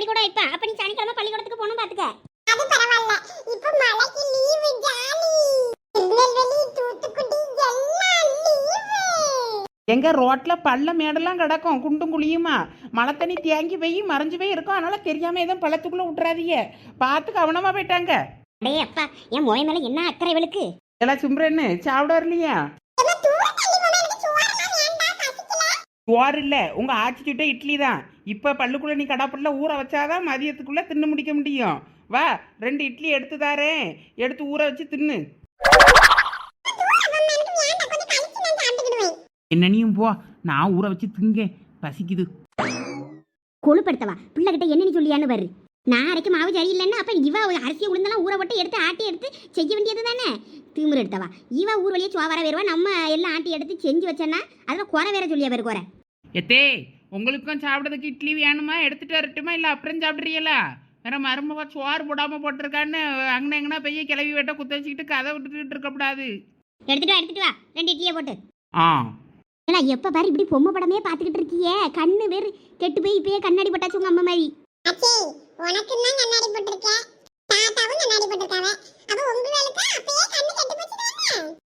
பள்ளிக்கூடம் வைப்பா அப்ப நீ சனிக்கிழமை பள்ளிக்கூடத்துக்கு போகணும் பாத்துக்க. அது பரவாயில்ல. இப்ப மழைக்கு லீவு ஜாலி திருநெல்வேலி தூத்துக்குடி எல்லாம் லீவு எங்க ரோட்ல பள்ள மேடெல்லாம் கிடக்கும் குண்டும் குழியுமா? மழை தண்ணி தேங்கி போய் மறைஞ்சு போய் இருக்கும். அதனால தெரியாம எதுவும் பள்ளத்துக்குள்ள விட்டுறாதீங்க. பார்த்து கவனமா போயிட்டாங்க. அடே அப்பா என் மோய மேல என்ன அக்கறை இவளுக்கு? எல்லாம் சிம்ரன்னு சாப்பிட வரலையா தள்ளி போனா எனக்கு சோறெல்லாம் வேண்டாம், பசிக்கல. சோறு இல்லை. உங்கள் ஆச்சி இட்லி தான். இப்போ பல்லுக்குள்ள நீ கடாப்புல ஊற வச்சாதான் மதியத்துக்குள்ளே தின்னு முடிக்க முடியும். வா ரெண்டு இட்லி எடுத்து தாரேன் எடுத்து ஊற வச்சு தின்னு. என்னனையும் போ. நான் ஊற வச்சு திங்க பசிக்குது. கொழுப்படுத்தவா. பிள்ளைகிட்ட என்னன்னு சொல்லியான்னு வரு நான் அரைக்க மாவு சரியில்லைன்னா அப்ப இவா அரிசியை உளுந்தெல்லாம் ஊற போட்டு எடுத்து ஆட்டி எடுத்து செய்ய வேண்டியது தானே? திமிரு எடுத்தவா. இவா ஊர் வழியே சுவாவர வருவா நம்ம எல்லாம் ஆட்டி எடுத்து செஞ்சு வச்சேன்னா அதில் குறை வேற சொல்லியா பேர் குறை. எத்தே உங்களுக்கும் சாப்பிட்றதுக்கு இட்லி வேணுமா? எடுத்துட்டு வரட்டுமா? இல்லை அப்புறம் சாப்பிட்றீங்களா? வேற மருமக சோறு போடாம போட்டிருக்கான்னு அங்கன எங்கனா பெய்ய கிளவி வெட்ட குத்த வச்சுக்கிட்டு கதை விட்டுட்டு இருக்கக்கூடாது எடுத்துட்டு வா எடுத்துட்டு வா. ரெண்டு இட்லியை போட்டு. ஆ. ஏலா எப்ப பாரு இப்படி பொம்மை படமே பார்த்துக்கிட்டு இருக்கியே. கண்ணு வேறு கெட்டு போய் இப்பயே கண்ணாடி பட்டாச்சு உங்க அம்மா மாதிரி. அச்சே, உனக்கும் தான் கண்ணாடி போட்டிருக்கேன். தாத்தாவும் கண்ணாடி போட்டிருக்காவ. அப்ப உங்களுக்கு அப்பயே கண்ணு கெட்டு போச்சு தானே?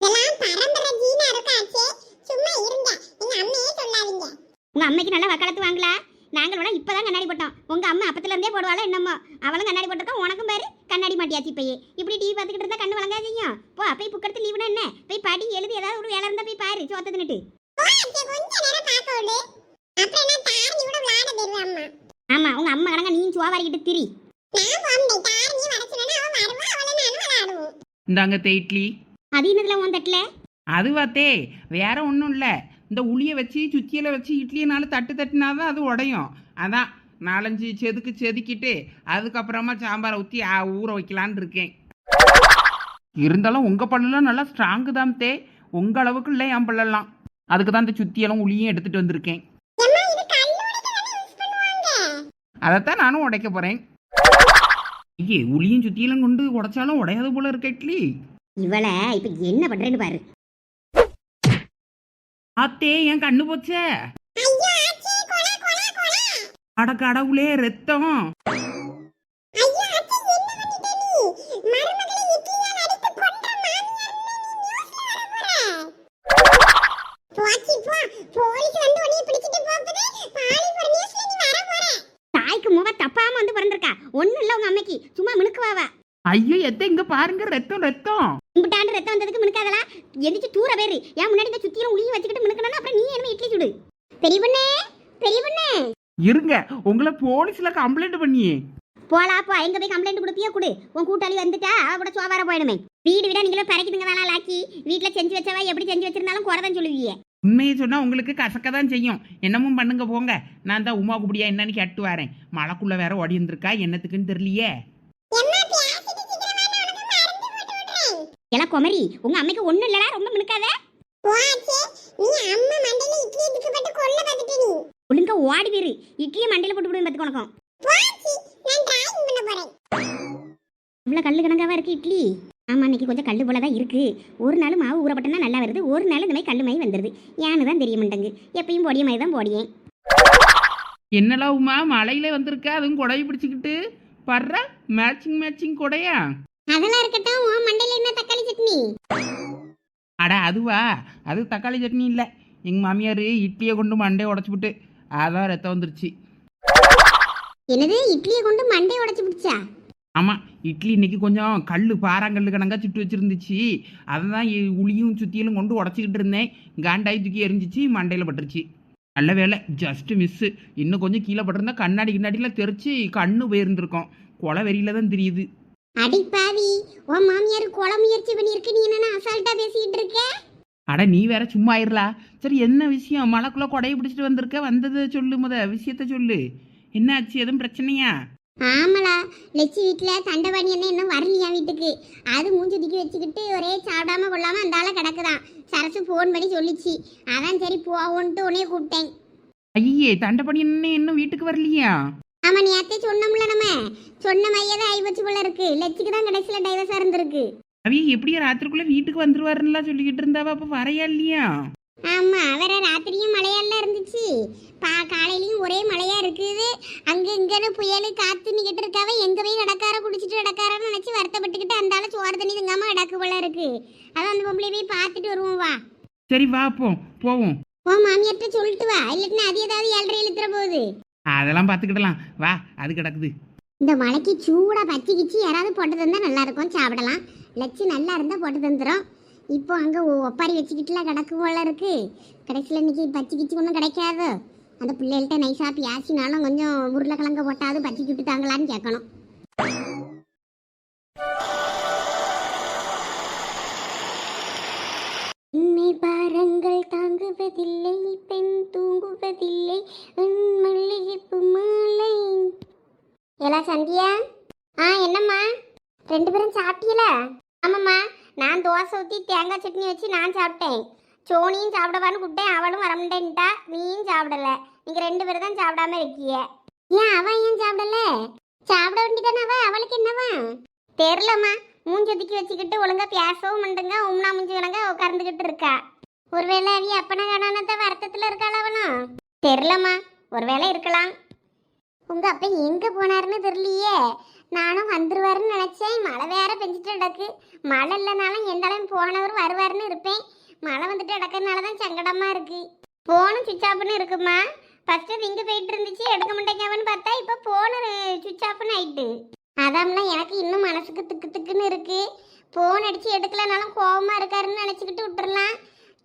இதெல்லாம் பரம்பரை ஜீனா இருக்கா, அச்சே? சும்மா இருங்க. எங்க அம்மையே சொல்லாதீங்க. உங்க அம்மைக்கு நல்லா வக்காலத்து வாங்கலா? நாங்களோட இப்பதான் கண்ணாடி போட்டோம். உங்க அம்மா அப்பத்துல இருந்தே போடுவாளோ என்னமோ? அவளும் கண்ணாடி போட்டிருக்கா உனக்கும் பாரு கண்ணாடி மாட்டியாச்சு இப்பயே. இப்படி டிவி பார்த்துக்கிட்டு இருந்தா கண்ணு வழங்காதீங்க. போ போய் புக்கெடுத்து லீவுனா என்ன? போய் படி எழுதி ஏதாவது ஒரு வேலை இருந்தா போய் பாரு சோத்த தின்னுட்டு. ஆமா உங்க அம்மா கணங்க நீயும் சுவாவாரிக்கிட்டு திரி. இந்தாங்க தே இட்லி. அது என்னதுல உன் தட்டுல? அதுவாத்தே வேற ஒன்றும் இல்லை. இந்த உளியை வச்சு சுத்தியில வச்சு இட்லியை நாலு தட்டு தட்டினாதான் அது உடையும். அதான் நாலஞ்சு செதுக்கு செதுக்கிட்டு அதுக்கப்புறமா சாம்பாரை ஊற்றி ஊற வைக்கலான்னு இருக்கேன். இருந்தாலும் உங்க பல்லெல்லாம் நல்லா ஸ்ட்ராங்கு தான் தே. உங்க அளவுக்கு இல்லை என் பல்லெல்லாம். அதுக்கு தான் இந்த சுத்தியெல்லாம் உளியும் எடுத்துட்டு வந்திருக்கேன். தானே. அதைத்தான் நானும் உடைக்க போறேன். ஐயே உளியும் சுத்தியெல்லாம் கொண்டு உடைச்சாலும் உடையாது போல இருக்க இட்லி. இவளை இப்ப என்ன பண்றேன்னு பாரு. ஆத்தே என் கண்ணு போச்சே. அட கடவுளே ரத்தம். ஐயோ, எத்த இங்க பாருங்க ரத்தம் ரத்தம். கும்பிட்டாண்டு ரத்தம் வந்ததுக்கு மினுக்காதலா? எந்திரிச்சு தூர பேரு. ஏன் முன்னாடி இந்த சுத்தியும் உளியும் வச்சுக்கிட்டு மினுக்கணும் அப்புறம் நீ என்ன இட்லி சுடு பெரிய பொண்ணே பெரிய பொண்ணே. இருங்க உங்களை போலீஸ்ல கம்ப்ளைண்ட் பண்ணியே. போலா போ எங்க போய் கம்ப்ளைண்ட் கொடுப்பியா கொடு. உன் கூட்டாளி வந்துட்டா அவ கூட சோவார போயிடுமே. வீடு வீடா நீங்களும் பறக்கிதுங்க வேணா லாக்கி. வீட்டுல செஞ்சு வச்சவா எப்படி செஞ்சு வச்சிருந்தாலும் குறைதான் சொல்லுவீங்க உண்மையை சொன்னா உங்களுக்கு கசக்க தான் செய்யும். என்னமும் பண்ணுங்க போங்க. நான் தான் உமா குடியா என்னன்னு கேட்டு வரேன். மழைக்குள்ள வேற ஓடி வந்திருக்கா என்னத்துக்குன்னு தெரியலையே. எல்லாம் குமரி உங்க அம்மைக்கு ஒண்ணும் இல்லடா ரொம்ப மினுக்காத. போ, ஆச்சி, நீ அம்மா மண்டையில இட்லி இதுக்குப்பட்டு கொல்ல பார்த்துட்ட நீ. ஒழுங்கா ஓடி இட்லியை மண்டையில போட்டு விடுவேன் பத்து உனக்கும் போ, ஆச்சி, நான் drawing பண்ண போறேன். இவ்வளோ கல்லு கணக்காவா இருக்கு இட்லி? ஆமா இன்னைக்கு கொஞ்சம் கல்லு போல தான் இருக்கு. ஒரு நாள் மாவு ஊறப்பட்டனா நல்லா வருது. ஒரு நாள் இந்த மாதிரி கல்லு மாதிரி வந்துருது. ஏன்னு தான் தெரிய மாட்டேங்கு எப்பயும் பொடிய மாதிரி தான் போடியேன். என்னலா உமா மழையில வந்திருக்க? அதுவும் கொடையை பிடிச்சிக்கிட்டு. பர்ற மேட்சிங் மேட்சிங் கொடையா? அதெல்லாம் இருக்கட்டும். உன் மண்டையில என்ன தக்காளி சட்னி? அட அதுவா? அது தக்காளி சட்னி இல்லை. எங்கள் மாமியார் இட்லியை கொண்டு மண்டையை உடச்சிவிட்டு அதான் ரத்தம் வந்துருச்சு. என்னது? இட்லியை கொண்டு மண்டையை உடைச்சு பிடிச்சா ஆமாம் இட்லி இன்னைக்கு கொஞ்சம் கல் பாறாங்கல் கணக்கா சுட்டு வச்சிருந்துச்சு. அதை தான் உளியும் சுத்தியிலும் கொண்டு உடச்சிக்கிட்டு இருந்தேன். காண்டாய் தூக்கி எரிஞ்சிச்சு மண்டையில் பட்டுருச்சு. நல்ல வேலை ஜஸ்ட் மிஸ்ஸு இன்னும் கொஞ்சம் கீழே பட்டிருந்தா கண்ணாடி கிண்ணாடியில் தெரிச்சு கண்ணு போயிருந்திருக்கோம். கொலை வெறியில தான் தெரியுது. அடி பாவி உன் மாமியார் கொலை முயற்சி பண்ணியிருக்கு நீ என்ன அசால்ட்டா பேசிக்கிட்டு இருக்க? அட நீ வேற சும்மா ஆயிரலா சரி என்ன விஷயம்? மழைக்குள்ள கொடையை பிடிச்சிட்டு வந்திருக்க? வந்ததை சொல்லு முத விஷயத்த சொல்லு. என்னாச்சு? எதுவும் பிரச்சனையா? ஆமலா லட்சி வீட்டில் தண்டவாணி என்ன இன்னும் வரலையா வீட்டுக்கு? அது மூஞ்சி தூக்கி வச்சுக்கிட்டு ஒரே சாப்பிடாம கொள்ளாம அந்த ஆளை கிடக்குதான். சரசு ஃபோன் பண்ணி சொல்லிச்சு. அதான் சரி போவோன்ட்டு உன்னைய கூப்பிட்டேன். ஐயே தண்டை பண்ணி என்ன இன்னும் வீட்டுக்கு வரலையா? ஆமா நேத்தே சொன்னோம்ல நம்ம. சொன்ன மையதான் ஐவச்சு போல இருக்கு. லட்சிக்கு தான் கடைசியில் டைவர்ஸாக இருந்திருக்கு. அவிய எப்படியா ராத்திரிக்குள்ள வீட்டுக்கு வந்துருவாருன்னுலாம் சொல்லிக்கிட்டு இருந்தாவா? அப்ப வரையா இல்லையா? ஆமா வேற ராத்திரியும் மழையெல்லாம் இருந்துச்சு. பா காலையிலயும் ஒரே மழையா இருக்குது. அங்க இங்கன்னு புயல் காத்து நிக்கிட்டு இருக்காவ. எங்க போய் கடக்கார குடிச்சிட்டு கடக்காரன்னு நினைச்சு வருத்தப்பட்டுக்கிட்டு அந்த ஆளு சோறு தண்ணி தங்காம கிடக்கு போல இருக்கு. அதான் அந்த பொம்பளை போய் பார்த்துட்டு வருவோம் வா. சரி வா போ போவோம். உன் மாமியார்ட்ட சொல்லிட்டு வா. இல்லைன்னா அது ஏதாவது ஏழரை இழுத்துற போகுது. அதெல்லாம் பார்த்துக்கிடலாம். வா அது கிடக்குது. இந்த மலைக்கு சூடாக பச்சை கிச்சி யாராவது போட்டு தந்தால் நல்லா இருக்கும் சாப்பிடலாம். லட்சு நல்லா இருந்தால் போட்டு தந்துடும் இப்போ அங்கே ஒப்பாரி வச்சுக்கிட்டுலாம் கிடக்கு போல இருக்கு. கடைசியில் இன்னைக்கு பச்சை கிச்சி ஒன்றும் கிடைக்காது. அந்த பிள்ளைகள்கிட்ட நைஸாக பியாசினாலும் கொஞ்சம் உருளைக்கிழங்க போட்டாவது பச்சை சுட்டு தாங்களான்னு கேட்கணும். ஊற்றி தேங்காய் சட்னி வச்சு நான் சாப்பிட்டேன். சோனியும் சாப்பிடவான்னு கூப்பிட்டேன். அவளும் வரமுட்டேன்ட்டா நீயும் சாப்பிடல. நீங்கள் ரெண்டு பேரும் தான் சாப்பிடாம இருக்கிய. ஏன் அவன் ஏன் சாப்பிடல? சாப்பிட வேண்டியதானே அவ? அவளுக்கு என்னவா? தெரிலம்மா மூஞ்சொதுக்கி வச்சுக்கிட்டு ஒழுங்கா பேசவும் மண்டுங்க உம்னா மூஞ்சி கணங்க உட்கார்ந்துக்கிட்டு இருக்கா. ஒருவேளை அவிய அப்பனை காணானத வருத்தத்தில் இருக்காள் அவனும் தெரிலம்மா ஒருவேளை இருக்கலாம். உங்க அப்பா எங்க போனாருன்னு தெரியலையே. நானும் வந்துருவாருன்னு நினச்சேன். மழை வேற பெஞ்சிட்டு கிடக்கு. மழை இல்லைனாலும் எந்த போனவர் வருவாருன்னு இருப்பேன். மழை வந்துட்டு கிடக்கிறதுனால தான் சங்கடமாக இருக்குது போனும் சுவிட்ச் ஆஃப்னு இருக்குமா? ஃபஸ்ட்டு இங்க போயிட்டு இருந்துச்சு. எடுக்க மாட்டேங்கவன்னு பார்த்தா இப்போ ஃபோனு சுவிச் ஆஃப்னு ஆயிட்டு. அதாம்னா எனக்கு இன்னும் மனசுக்கு திக்கு திக்குன்னு இருக்குது ஃபோன் அடித்து எடுக்கலனாலும் கோபமாக இருக்காருன்னு நினச்சிக்கிட்டு விட்டுறலாம்.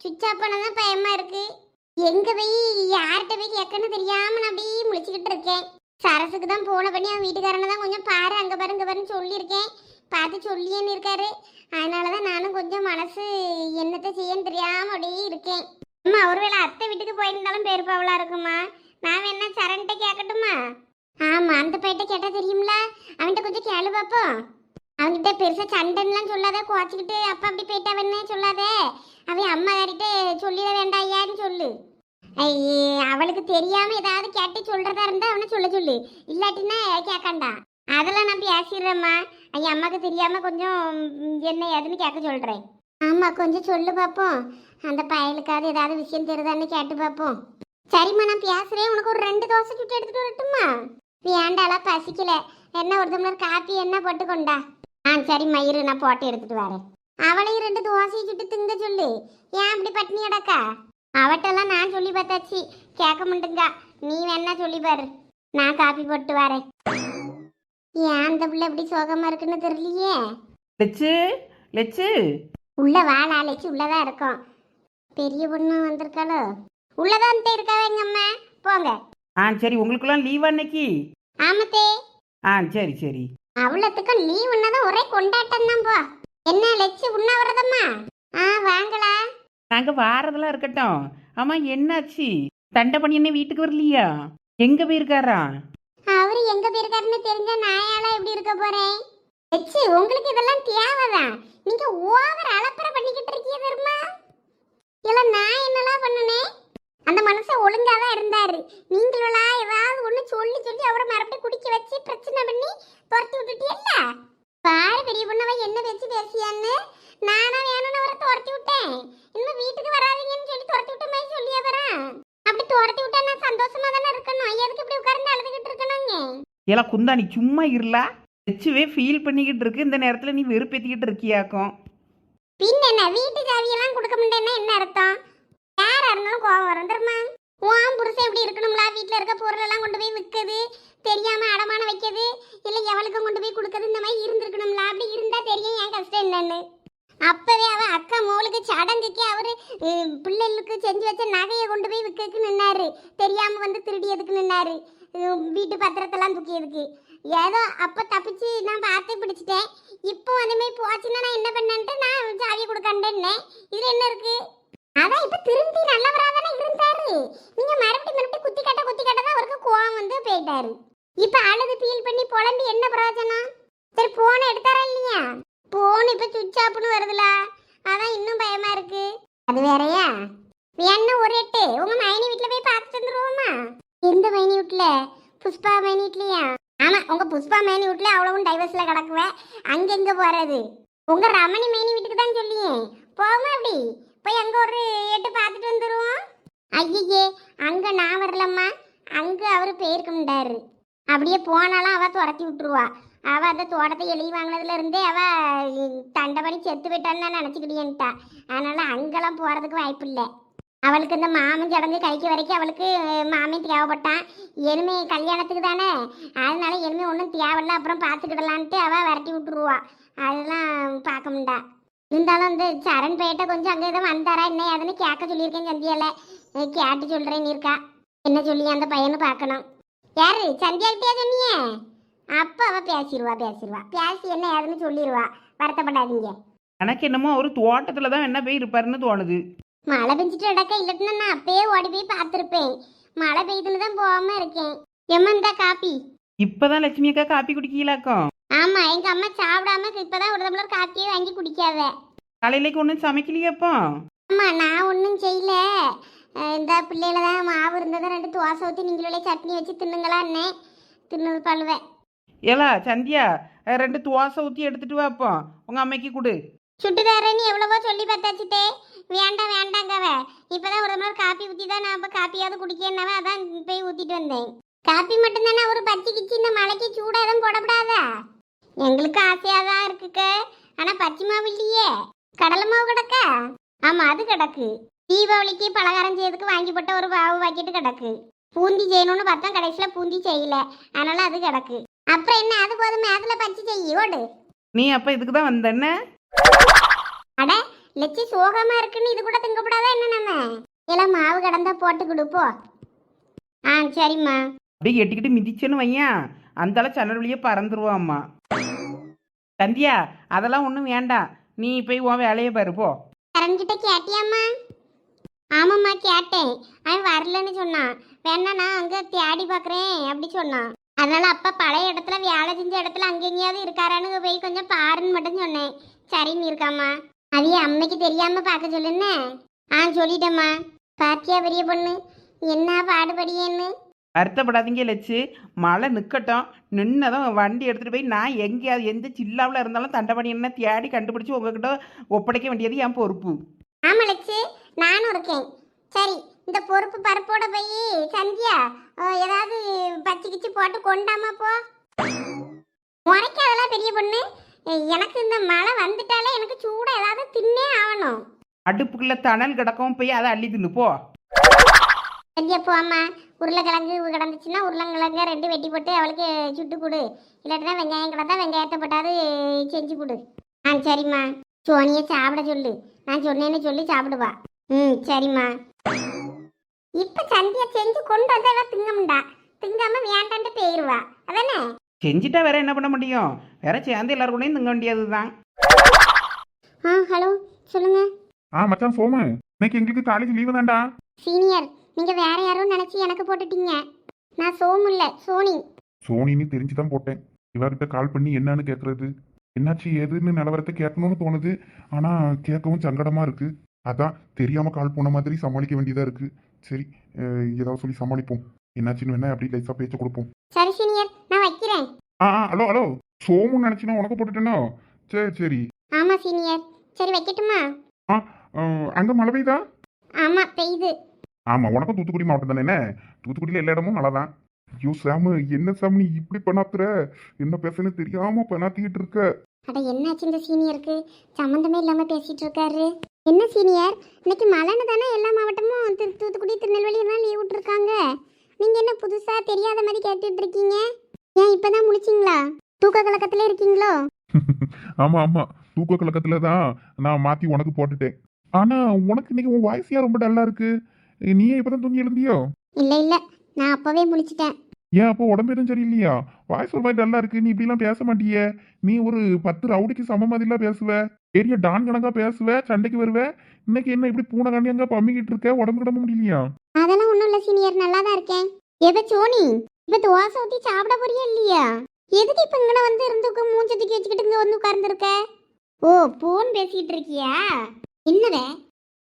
சுவிட்ச் ஆஃப் பண்ணதான் பயமாக இருக்குது எங்கே போய் யார்கிட்ட போய் கேட்கன்னு தெரியாமல் நான் அப்படியே முழிச்சிக்கிட்டு இருக்கேன். சரசுக்கு தான் போன பண்ணி அவன் வீட்டுக்காரனை தான் கொஞ்சம் பாரு அங்கே பாரு இங்கே பாருன்னு சொல்லியிருக்கேன். பார்த்து சொல்லியேன்னு இருக்காரு. அதனால தான் நானும் கொஞ்சம் மனசு என்னத்தை செய்யன்னு தெரியாம அப்படியே இருக்கேன். அம்மா ஒருவேளை அத்தை வீட்டுக்கு போயிருந்தாலும் பெருப்பாவலா இருக்குமா? நான் வேணா சரண்கிட்ட கேட்கட்டுமா? ஆமாம் அந்த பையிட்ட கேட்டால் தெரியும்ல? அவன்கிட்ட கொஞ்சம் கேளு பார்ப்போம் அவன்கிட்ட பெருசாக சண்டைன்னுலாம் சொல்லாத குவாச்சிக்கிட்டு அப்பா அப்படி போயிட்டாவன்னு சொல்லாதே. அவன் அம்மா யார்கிட்ட சொல்லிட வேண்டாம் ஐயான்னு சொல்லு. அவளுக்கு தெரியாம ஏதாவது கேட்டு சொல்றதா இருந்தா அவனை சொல்ல சொல்லு. இல்லாட்டினா கேட்காண்டா அதெல்லாம் நான் பேசிடுறேம்மா. ஐயா அம்மாக்கு தெரியாம கொஞ்சம் என்ன ஏதுன்னு கேட்க சொல்றேன். ஆமா கொஞ்சம் சொல்லு பாப்போம். அந்த பயலுக்காவது ஏதாவது விஷயம் தெரியுதான்னு கேட்டு பாப்போம். சரிம்மா நான் பேசுறேன். உனக்கு ஒரு ரெண்டு தோசை சுட்டு எடுத்துட்டு வரட்டுமா? வேண்டாளா பசிக்கல. என்ன ஒரு டம்ளர் காப்பி என்ன போட்டு கொண்டா ஆ சரி மயிறு நான் போட்டு எடுத்துட்டு வரேன். அவளையும் ரெண்டு தோசையை சுட்டு திங்க சொல்லு. ஏன் அப்படி பட்டினி கிடக்கா அவட்டெல்லாம் நான் சொல்லி பார்த்தாச்சு. கேட்க மாட்டேங்க. நீ வேணா சொல்லி பாரு. நான் காப்பி போட்டு வரேன். ஏன் அந்த பிள்ளை எப்படி சோகமா இருக்குன்னு தெரியலையே? லெச்சு லெச்சு. உள்ள வாழ அழைச்சி உள்ளதான் இருக்கும். பெரிய பொண்ணு வந்திருக்காளோ? உள்ளதான் இருக்காவ எங்க அம்மா? போங்க. ஆ சரி. உங்களுக்கெல்லாம் லீவ் அன்னைக்கு ஆமத்தே. ஆ சரி சரி. அவ்வளோத்துக்கும் லீவ் உன்னதான் ஒரே கொண்டாட்டம் தான் போ. என்ன லட்சு உண்ணாவிரதம்மா ஆ வாங்களா நாங்கள் வாரதெல்லாம் இருக்கட்டும். ஆமாம் என்னாச்சு? தண்டை பண்ணி வீட்டுக்கு வரலையா? எங்கே போயிருக்காரா? அவரு எங்க போயிருக்காருன்னு தெரிஞ்சா நாயால எப்படி இருக்க போறேன்? லட்சு உங்களுக்கு இதெல்லாம் தேவைதான் நீங்க ஓவர் அலப்பறை பண்ணிக்கிட்டு இருக்கீங்க தெரியுமா? இல்ல நான் என்னலாம் பண்ணனே? அந்த மனுஷன் ஒழுங்கா தான் இருந்தாரு. நீங்களா ஏதாவது ஒண்ணு சொல்லி சொல்லி அவரை மறுபடியும் குடிக்க வச்சு பிரச்சனை பண்ணி துரத்தி விட்டுட்டீல்ல பாரு பெரிய பொண்ணவ என்ன வச்சு பேசியான்னு. நானா வேணும்னு அவரை துரத்தி விட்டேன் இன்னும் வீட்டுக்கு வராதீங்கன்னு சொல்லி துரத்தி விட்ட மாதிரி சொல்லியா வரேன் அப்படி துரத்தி விட்டா நான் சந்தோஷமா தானே இருக்கணும்? எதுக்கு இப்படி உட்கார்ந்து அழுதுகிட்டு இருக்கணுங்க? ஏலா குந்தா நீ சும்மா இருலா லெச்சுவே ஃபீல் பண்ணிக்கிட்டு இருக்கு. இந்த நேரத்தில் நீ வெறுப்பேற்றிக்கிட்டு இருக்கியாக்கும். பின்ன என்ன? வீட்டு சாவியெல்லாம் கொடுக்க முடியலன்னா என்ன அர்த்தம்? யாரா இருந்தாலும் கோவம் வரும். தெரியுமா? உன் புருஷன் எப்படி இருக்கணும்ல? வீட்டில் இருக்க பொருள் எல்லாம் கொண்டு போய் விற்குது தெரியாம அடமான வைக்கிறது இல்லை எவளுக்கும் கொண்டு போய் கொடுக்குறது இந்த மாதிரி இருந்திருக்கணும்ல? அப்படி இருந்தா தெரியும் என் கஷ்டம் என்னன்னு. அப்பவே அவன் அக்கா மோளுக்கு சடங்குக்கு அவரு பிள்ளைகளுக்கு செஞ்சு வச்ச நகையை கொண்டு போய் விற்கக்கு நின்னாரு. தெரியாம வந்து திருடியதுக்கு நின்னாரு. வீட்டு பத்திரத்தெல்லாம் தூக்கியதுக்கு. ஏதோ அப்ப தப்பிச்சு நான் பார்த்து பிடிச்சிட்டேன். இப்போ அந்த மாதிரி போச்சுன்னா நான் என்ன பண்ணேன்ட்டு நான் சாவியை கொடுக்கண்டேன்னே இதுல என்ன இருக்கு? அதான் இப்ப திரும்பி நல்லவரா தானே இருந்தாரு. நீங்க மறுபடியும் மறுபடியும் குத்தி கட்ட குத்தி கட்ட தான் அவருக்கு கோவம் வந்து போயிட்டாரு. இப்ப அழுது ஃபீல் பண்ணி புலம்பி என்ன பிரயோஜனம்? சரி போன எடுத்தாரா இல்லையா? போன் இப்போ சுவிட்ச் ஆப்னு வருதுல. அதான் இன்னும் பயமா இருக்கு. அது வேறயா? என்ன ஒரு எட்டு. உங்க மைனி வீட்ல போய் பார்த்துட்டு வந்துருவோமா? எந்த மைனி வீட்ல? புஷ்பா மைனி வீட்லயா? ஆமா உங்க புஷ்பா மைனி வீட்ல அவ்வளவும் டைவர்ஸ்ல கிடக்குவேன் அங்கெங்க போறது? உங்க ரமணி மைனி வீட்டுக்கு தான் சொல்லியே. போமா அப்படி. போய் அங்க ஒரு எட்டு பார்த்துட்டு வந்துருவோம். ஐயே அங்க நான் வரலம்மா. அங்க அவரு போயிருக்குண்டாரு அப்படியே போனாலும் அவ துரத்தி விட்டுருவா. அவ அந்த தோட்டத்தை எழுதி வாங்கினதுல இருந்தே அவ தண்டபடி செத்து விட்டான்னு நான் நினச்சிக்கிட்டேன்ட்டா. அதனால அங்கெல்லாம் போகிறதுக்கு வாய்ப்பு இல்லை அவளுக்கு இந்த மாமன் சடங்கு கழிக்க வரைக்கும் அவளுக்கு மாமன் தேவைப்பட்டான் எருமை கல்யாணத்துக்கு தானே? அதனால எருமை ஒன்றும் தேவையில்ல அப்புறம் பார்த்துக்கிடலான்ட்டு அவள் விரட்டி விட்டுருவா. அதெல்லாம் பார்க்க முடியா இருந்தாலும் வந்து சரண் பேட்டை கொஞ்சம் அங்கே எதுவும் வந்தாரா என்ன ஏதுன்னு கேட்க சொல்லியிருக்கேன் சந்தியால. கேட்டு சொல்கிறேன்னு இருக்கா? என்ன சொல்லி அந்த பையனை பார்க்கணும். யாரு? சந்தியாகிட்டே சொன்னியே? அப்போ அவ பேசிடுவா பேசிடுவா பேசி என்ன ஏதுன்னு சொல்லிடுவா வருத்தப்படாதீங்க. எனக்கு என்னமோ அவர் தோட்டத்தில் தான் என்ன போய் இருப்பாருன்னு தோணுது. மழை பெஞ்சிட்டு இடக்க இல்லட்டுன்னா நான் அப்பயே ஓடி போய் பார்த்துருப்பேன். மழை பெய்யுதுன்னு தான் போகாம இருக்கேன். எம்மா இந்தா காப்பி. இப்பதான் லட்சுமி அக்கா காப்பி குடிக்கலாக்கும் ஆமா எங்க அம்மா சாப்பிடாம இப்பதான் ஒரு டம்ளர் காப்பியே வாங்கி குடிக்காத. காலையிலேக்கு ஒன்றும் சமைக்கலையாப்போ? ஆமா நான் ஒன்றும் செய்யல. அஹ் இந்த பிள்ளையில தான் மாவு இருந்ததை ரெண்டு தோசை ஊற்றி நீங்களே சட்னி வச்சு தின்னுங்களான்னே தின்னு பழுவேன் ஏலா சந்தியா ரெண்டு துவாசை ஊற்றி எடுத்துட்டு வாப்போ உங்கள் அம்மைக்கு கொடு. சுட்டு நீ எவ்வளவோ சொல்லி பார்த்தாச்சுட்டே வேண்டாம் வேண்டாங்கவ. இப்பதான் ஒரு நாள் காப்பி ஊற்றி தான் நான் இப்போ காப்பியாவது குடிக்கேன்னவ அதான் போய் ஊற்றிட்டு வந்தேன். காப்பி மட்டும்தானே? ஒரு பச்சை கிச்சு இந்த மலைக்கு சூடாக எதுவும் போடப்படாதா? எங்களுக்கு ஆசையாக தான் இருக்குக்க. ஆனால் பச்சை மாவு இல்லையே. கடலை மாவு கிடக்கா? ஆமாம் அது கிடக்கு. தீபாவளிக்கு பலகாரம் செய்யறதுக்கு வாங்கி போட்ட ஒரு மாவு வாக்கிட்டு கிடக்கு. பூந்தி செய்யணும்னு பார்த்தா கடைசியில் பூந்தி செய்யல. அதனால அது கிடக்கு. அப்புறம் என்ன? அது போதும். மேதில் பச்சை செய்ய. ஓடு. நீ அப்போ இதுக்கு தான் வந்தேன்ன அட லட்சி சோகமா இருக்குன்னு இது கூட திங்கப்படாதா என்ன நம்ம? எல்லாம் மாவு கடந்தா போட்டு கொடுப்போ ஆ சரிம்மா. அப்படியே எட்டிக்கிட்டு மிதிச்சேன்னு வையன். அந்தால சன்னல் வழியே பறந்துருவாம்மா. சந்தியா அதெல்லாம் ஒன்றும் வேண்டாம். நீ போய் உன் வேலையை பாரு போ. கரண்கிட்ட கேட்டியாம்மா? ஆமாம்மா கேட்டேன். அவன் வரலன்னு சொன்னான். வேணா நான் அங்கே தேடி பார்க்குறேன் அப்படி சொன்னான். அதனால அப்பா பழைய இடத்துல வேலை செஞ்ச இடத்துல அங்கே எங்கேயாவது இருக்காரான்னு போய் கொஞ்சம் பாருன்னு மட்டும் சொன்னேன். சரின்னு இருக்காம்மா. அதையே அம்மைக்கு தெரியாம பார்க்க சொல்லுன்னு? ஆ சொல்லிட்டேம்மா. பாத்தியா பெரிய பொண்ணு? என்ன பாடுபடியேன்னு? வருத்தப்படாதீங்க லட்சு. மழை நிற்கட்டும் நின்னதும் வண்டி எடுத்துகிட்டு போய் நான் எங்கேயாவது எந்த சில்லாவில் இருந்தாலும் தண்டபடி என்ன தேடி கண்டுபிடிச்சி உங்ககிட்ட ஒப்படைக்க வேண்டியது என் பொறுப்பு. ஆமா லட்சு. நானும் இருக்கேன். சரி இந்த பொறுப்பு பருப்போட போய் சந்தியா ஏதாவது பச்சை கிச்சு போட்டு கொண்டாமா போ. முறைக்காதெல்லாம் பெரிய பொண்ணு. எனக்கு இந்த மழை வந்துட்டாலே எனக்கு சூடா ஏதாவது தின்னே ஆகணும். அடுப்புக்குள்ள தணல் கிடக்கவும் போய் அதை அள்ளி தின்னு போ. சந்தியா போ அம்மா உருளைக்கிழங்கு கிடந்துச்சுன்னா உருளைக்கிழங்க ரெண்டு வெட்டி போட்டு அவளுக்கு சுட்டு கொடு. இல்லாட்டினா வெங்காயம் கிடந்தா வெங்காயத்தை போட்டாவது செஞ்சு கொடு. ஆ சரிம்மா. சோனியை சாப்பிட சொல்லு. நான் சொன்னேன்னு சொல்லி சாப்பிடுவா. ம் சரிம்மா. இப்ப சந்தியா செஞ்சு கொண்டு வந்தா இவ திங்கமுண்டா திங்காம வேண்டான்ட்டு போயிருவா அதானே செஞ்சுட்டா வேற என்ன பண்ண முடியும் வேற சேர்ந்து எல்லாரும் கூடயும் திங்க வேண்டியது தான் ஆ ஹலோ சொல்லுங்க ஆ மச்சான் சோமு இன்னைக்கு எங்களுக்கு காலேஜ் லீவு தான்டா சீனியர் நீங்க வேற யாரும் நினைச்சு எனக்கு போட்டுட்டீங்க நான் சோமு இல்ல சோனி சோனின்னு தெரிஞ்சு தான் போட்டேன் இவர்கிட்ட கால் பண்ணி என்னன்னு கேட்கறது என்னாச்சு ஏதுன்னு நிலவரத்தை கேட்கணும்னு தோணுது ஆனா கேட்கவும் சங்கடமா இருக்கு அதான் தெரியாம கால் போன மாதிரி சமாளிக்க வேண்டியதா இருக்கு. சரி ஏதாவது சொல்லி சமாளிப்போம். என்னாச்சுன்னு வேணா அப்படி லைஸா பேச்ச கொடுப்போம். சரி சீனியர் நான் வைக்கிறேன். ஆ ஆ ஹலோ ஹலோ சோமு நினைச்சுனா உனக்கு போட்டுட்டேனோ? சரி சரி. ஆமா சீனியர். சரி வைக்கட்டுமா? அஹ், அங்க மழை பெய்யுதா? ஆமா பெய்யுது. ஆமா உனக்கும் தூத்துக்குடி மாவட்டம் தானே என்ன? தூத்துக்குடியில எல்லா இடமும் நல்லா தான் ஐயோ சாமு என்ன சாமு நீ இப்படி பண்ணாத்துற? என்ன பேசுன்னு தெரியாம பண்ணாத்திக்கிட்டு இருக்க. அட என்னாச்சு இந்த சீனியருக்கு? சம்மந்தமே இல்லாம பேசிட்டு இருக்காரு. என்ன சீனியர்? இன்னைக்கு மழைன்னு தானே எல்லா மாவட்டமும் திரு- தூத்துக்குடி திருநெல்வேலி எல்லாம் லீவ் விட்டுருக்காங்க. நீங்க என்ன புதுசா தெரியாத மாதிரி கேட்டுட்டு இருக்கீங்க? ஏன் இப்பதான் முழிச்சிங்களா? தூக்க கலக்கத்துல இருக்கீங்களோ? ஆமா ஆமா. தூக்க கலக்கத்துல தான் நான் மாத்தி உனக்கு போட்டுட்டேன். ஆனா உனக்கு இன்னைக்கு உன் வாய்ஸ் ஏன் ரொம்ப டல்லா இருக்கு? நீயே இப்பதான் தூங்கி எழுந்தியோ? இல்ல இல்ல. நான் அப்பவே முழிச்சிட்டேன். ஏன் அப்போ உடம்பு எதுவும் சரியில்லையா? வாய்ஸ் ஒரு மாதிரி டல்லா இருக்கு. நீ இப்படிலாம் பேச மாட்டியே. நீ ஒரு பத்து ரவுடிக்கு சம மாதிரிலாம் பேசுவ. பெரிய டான் கணக்கா பேசுவ? சண்டைக்கு வருவ? இன்னைக்கு என்ன இப்படி பூனை கண்ணியங்க பம்மிக்கிட்டு இருக்க? உடம்பு கிடம்ப முடியலையா? அதெல்லாம் ஒண்ணும் இல்ல சீனியர் நல்லா தான் இருக்கேன். எவ சோனி? இப்ப தோசை ஊத்தி சாப்பிட போறியா இல்லையா? எதுக்கு இப்ப இங்கன வந்து இருந்து மூஞ்ச தூக்கி வச்சுக்கிட்டு இங்க வந்து உட்கார்ந்துருக்க? ஓ போன் பேசிட்டு இருக்கியா? என்னவே?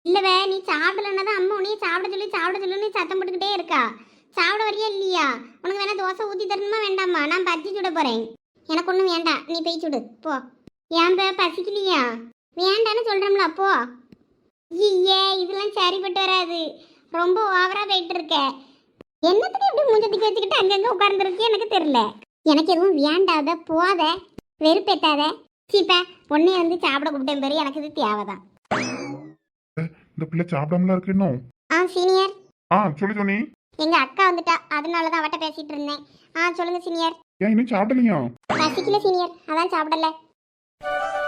இல்லவே நீ சாப்பிடலன்னா தான் அம்மா உன்னைய சாப்பிட சொல்லி சாப்பிட சொல்லுன்னு சத்தம் போட்டுக்கிட்டே இருக்கா? சாப்பிட வரியா இல்லையா? உனக்கு வேணா தோசை ஊத்தி தரணுமா வேண்டாமா? நான் பஜ்ஜி சுட போறேன். எனக்கு ஒன்றும் வேண்டாம். நீ போய் சுடு. போ. ஏன் பே பசிக்கலையா? வேண்டான்னு சொல்றோம்ல போ. ஐயே இதெல்லாம் சரிப்பட்டு வராது. ரொம்ப ஓவரா போயிட்டு இருக்க. என்னத்துக்கு இப்படி மூஞ்சத்துக்கு வச்சுக்கிட்டு அங்கங்க உட்கார்ந்துருக்கு எனக்கு தெரியல. எனக்கு எதுவும் வேண்டாத போத வெறுப்பேத்தாத. சீப்பா பொண்ணை வந்து சாப்பிட கூப்பிட்டேன் பேரு. எனக்கு இது தேவைதான். இந்த பிள்ளை சாப்பிடாமலாம் இருக்கு இன்னும்? ஆ சீனியர். ஆ சொல்லு சொன்னி எங்க அக்கா வந்துட்டா. அதனால தான் அவட்ட பேசிட்டு இருந்தேன். ஆ சொல்லுங்க சீனியர். ஏன் இன்னும் சாப்பிடலையா? பசிக்கல சீனியர். அதான் சாப்பிடல. you